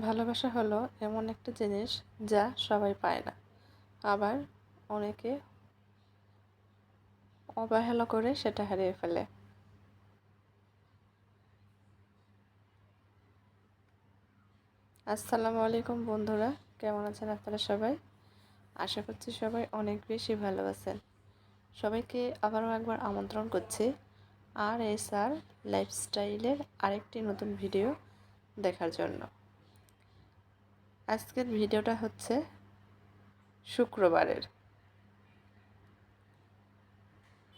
ভালোবাসা হলো এমন একটা জিনিস যা সবাই পায় না। আবার অনেকে অবহেলা করে সেটা হারিয়ে ফেলে। আসসালামু আলাইকুম বন্ধুরা, কেমন আছেন আপনারা সবাই? আশা করছি সবাই অনেক বেশি ভালো আছেন। সবাইকে আবারও একবার আমন্ত্রণ করছি আর এস আর লাইফস্টাইলের আরেকটি নতুন ভিডিও দেখার জন্য। আজকের ভিডিওটা হচ্ছে শুক্রবারের।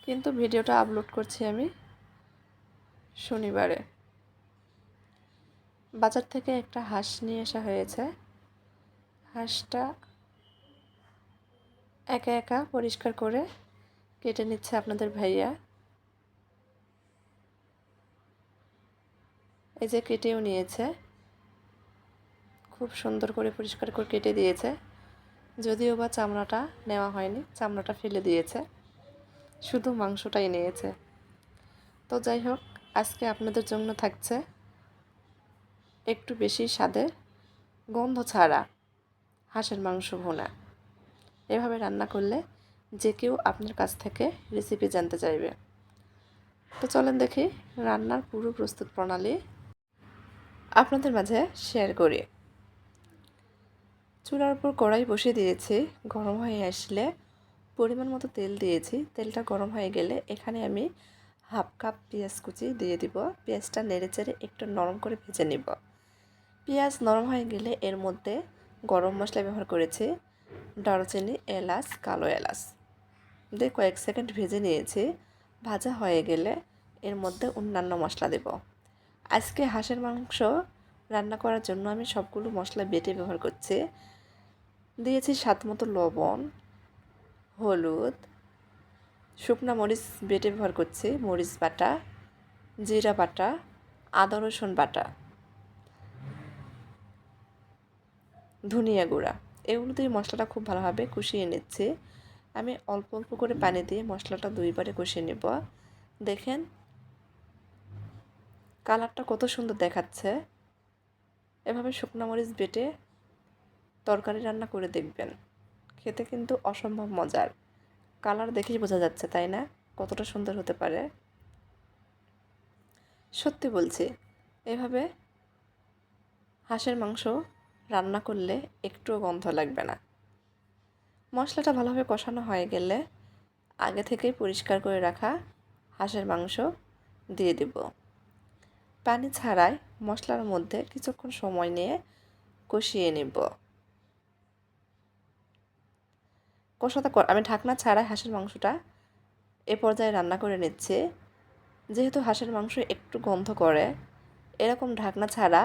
কিন্তু ভিডিওটা আপলোড করছি আমি শনিবারে। বাজার থেকে একটা হাঁস নিয়ে আসা হয়েছে। হাঁসটা একা একা পরিষ্কার করে কেটে নিচ্ছে আপনাদের ভাইয়া। এই যে কেটেও নিয়েছে। খুব সুন্দর করে পরিষ্কার করে কেটে দিয়েছে। যদিও বা চামড়াটা নেওয়া হয়নি, চামড়াটা ফেলে দিয়েছে। শুধু মাংসটাই নিয়েছে। তো যাই হোক, আজকে আপনাদের জন্য থাকছে একটু বেশি স্বাদের গন্ধ ছাড়া হাঁসের মাংস ভোনা। এভাবে রান্না করলে যে কেউ আপনার কাছ থেকে রেসিপি জানতে চাইবে। তো চলেন দেখি রান্নার পুরো প্রস্তুত প্রণালী আপনাদের মাঝে শেয়ার করি। চুলার উপর কড়াই বসিয়ে দিয়েছি, গরম হয়ে আসলে পরিমাণ মতো তেল দিয়েছি। তেলটা গরম হয়ে গেলে এখানে আমি হাফ কাপ পেঁয়াজ কুচি দিয়ে দিব। পেঁয়াজটা নেড়ে চেড়ে একটু নরম করে ভেজে নিব। পেঁয়াজ নরম হয়ে গেলে এর মধ্যে গরম মশলা ব্যবহার করেছি। দারুচিনি, এলাচ, কালো এলাচ। দিয়ে কয়েক সেকেন্ড ভেজে নিয়েছি। ভাজা হয়ে গেলে এর মধ্যে অন্যান্য মশলা দেব। আজকে হাঁসের মাংস রান্না করার জন্য আমি সবগুলো মশলা বেটে ব্যবহার করছি। দিয়েছি স্বাদ মতো লবণ, হলুদ, শুকনো মরিচ বেটে ব্যবহার করছি, মরিচ বাটা, জিরা বাটা, আদা, রসুন বাটা, ধনিয়া গুঁড়া। এগুলো দিয়ে মশলাটা খুব ভালোভাবে কষিয়ে নিচ্ছি। আমি অল্প অল্প করে পানি দিয়ে মশলাটা দুইবারে কষিয়ে নেব। দেখেন, কালারটা কত সুন্দর দেখাচ্ছে। এভাবে শুকনো মরিচ বেটে তরকারি রান্না করে দেখবেন। খেতে কিন্তু অসম্ভব মজার। কালার দেখেই বোঝা যাচ্ছে, তাই না? কতটা সুন্দর হতে পারে। সত্যি বলছি, এভাবে হাঁসের মাংস রান্না করলে একটুও গন্ধ লাগবে না। মশলাটা ভালোভাবে কষানো হয়ে গেলে আগে থেকেই পরিষ্কার করে রাখা হাঁসের মাংস দিয়ে দেব। পানি ছাড়াই মশলার মধ্যে কিছুক্ষণ সময় নিয়ে কষিয়ে নেব। কষাতে আমি ঢাকনা ছাড়াই হাঁসের মাংসটা এ পর্যায়ে রান্না করে নিচ্ছি। যেহেতু হাঁসের মাংস একটু গন্ধ করে, এরকম ঢাকনা ছাড়া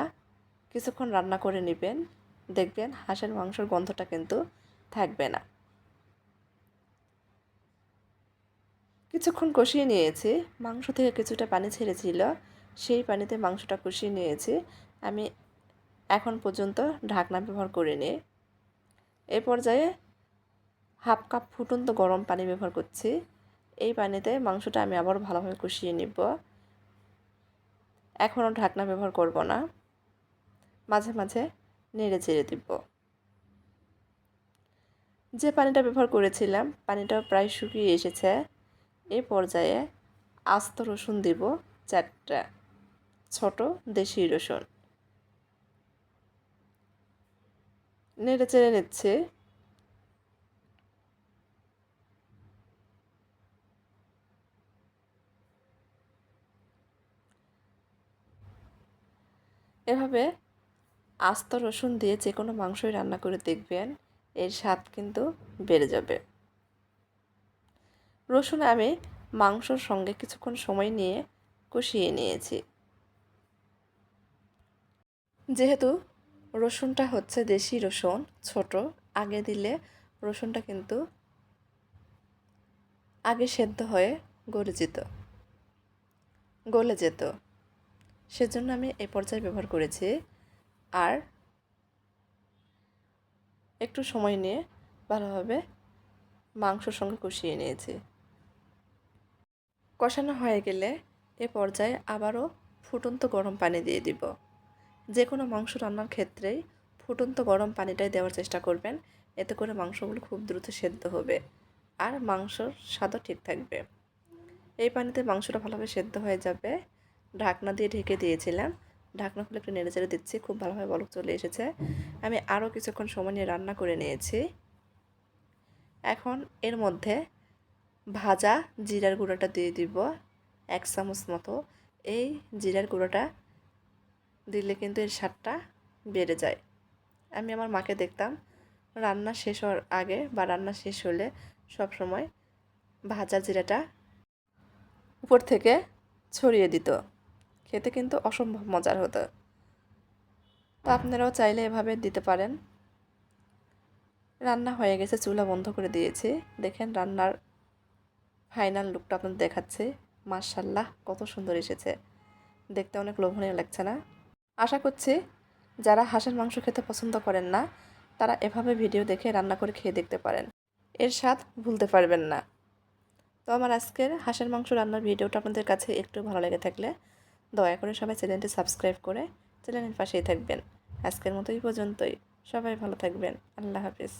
কিছুক্ষণ রান্না করে নেবেন। দেখবেন হাঁসের মাংসের গন্ধটা কিন্তু থাকবে না। কিছুক্ষণ কষিয়ে নিয়েছি। মাংস থেকে কিছুটা পানি ছেড়েছিল, সেই পানিতে মাংসটা কষিয়ে নিয়েছি। আমি এখন পর্যন্ত ঢাকনা ব্যবহার করিনি। এ পর্যায়ে হাফ কাপ ফুটন্ত গরম পানি ব্যবহার করছি। এই পানিতে মাংসটা আমি আবার ভালোভাবে কষিয়ে নিব। এখনও ঢাকনা ব্যবহার করব না। মাঝে মাঝে নেড়ে চেড়ে দিব। যে পানিটা ব্যবহার করেছিলাম, পানিটা প্রায় শুকিয়ে এসেছে। এই পর্যায়ে আস্ত রসুন দিব, চারটা। ছোট দেশি রসুন। নেড়ে চেড়ে নিচ্ছে। এভাবে আস্ত রসুন দিয়ে যে কোনো মাংসই রান্না করে দেখবেন, এর স্বাদ কিন্তু বেড়ে যাবে। রসুন আমি মাংসর সঙ্গে কিছুক্ষণ সময় নিয়ে কষিয়ে নিয়েছি। যেহেতু রসুনটা হচ্ছে দেশি রসুন, ছোট, আগে দিলে রসুনটা কিন্তু আগে সেদ্ধ হয়ে গলে যেত গলে যেত। সেজন্য আমি এই পর্যায়ে ব্যবহার করেছি। আর একটু সময় নিয়ে ভালোভাবে মাংসর সঙ্গে কষিয়ে নিয়েছি। কষানো হয়ে গেলে এ পর্যায়ে আবারও ফুটন্ত গরম পানি দিয়ে দিব। যে কোনো মাংস রান্নার ক্ষেত্রেই ফুটন্ত গরম পানিটাই দেওয়ার চেষ্টা করবেন। এতে করে মাংসগুলো খুব দ্রুত সেদ্ধ হবে আর মাংসর স্বাদও ঠিক থাকবে। এই পানিতে মাংসটা ভালোভাবে সেদ্ধ হয়ে যাবে। ঢাকনা দিয়ে ঢেকে দিয়েছিলাম। ঢাকনা খুলে একটু নেড়ে চেড়ে দিচ্ছি, খুব ভালোভাবে বলক চলে এসেছে। আমি আরও কিছুক্ষণ সময় নিয়ে রান্না করে নিয়েছি। এখন এর মধ্যে ভাজা জিরার গুঁড়োটা দিয়ে দিব, এক চামচ মতো। এই জিরার গুঁড়োটা দিলে কিন্তু এর স্বাদটা বেড়ে যায়। আমি আমার মাকে দেখতাম, রান্না শেষ হওয়ার আগে বা রান্না শেষ হলে সব সময় ভাজা জিরাটা উপর থেকে ছড়িয়ে দিত। খেতে কিন্তু অসম্ভব মজার হতো। তো আপনারাও চাইলে এভাবে দিতে পারেন। রান্না হয়ে গেছে, চুলা বন্ধ করে দিয়েছি। দেখেন রান্নার ফাইনাল লুকটা আপনাদের দেখাচ্ছে। মার্শাল্লাহ কত সুন্দর এসেছে। দেখতে অনেক লোভনীয় লাগছে না? আশা করছি যারা হাঁসের মাংস খেতে পছন্দ করেন না, তারা এভাবে ভিডিও দেখে রান্না করে খেয়ে দেখতে পারেন। এর স্বাদ ভুলতে পারবেন না। তো আমার আজকের হাঁসের মাংস রান্নার ভিডিওটা আপনাদের কাছে একটু ভালো লেগে থাকলে দয়া করে সবাই চ্যানেলটি সাবস্ক্রাইব করে চ্যানেলের পাশেই থাকবেন। আজকের মতো এই পর্যন্তই। সবাই ভালো থাকবেন। আল্লাহ হাফিজ।